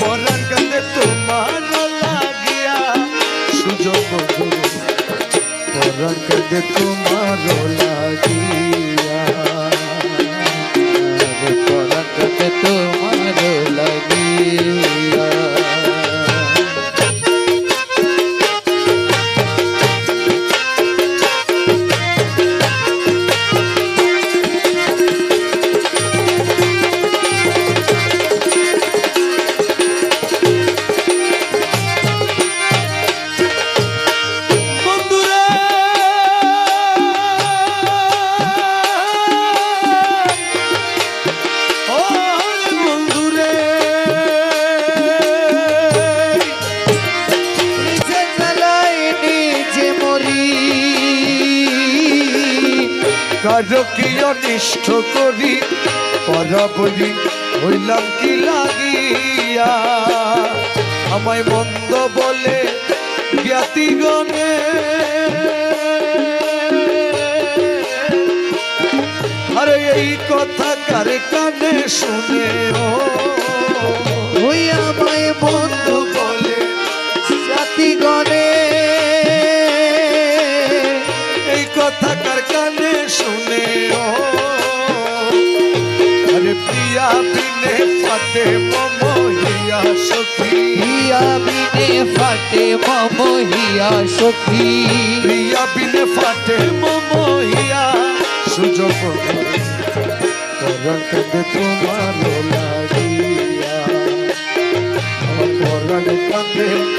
পরাণ কান্দে তোমার লাগিয়া। সুযোগ বন্ধু পরাণ তোমার লাগিয়া। কারও কি অনিষ্ট করি, পরাবলি হইলাম কি লাগিয়া? আমায় মন্দ বলে জ্ঞাতিগণে আরে এই কথা কারে কানে শুনে? সখী। প্রিয়া বিনে ফাটে মম হিয়া সখী। প্রিয়া বিনে ফাটে মমহিয়া সুযোগ পরাণ তোমার লাগিয়া। পরাণ কাঁদে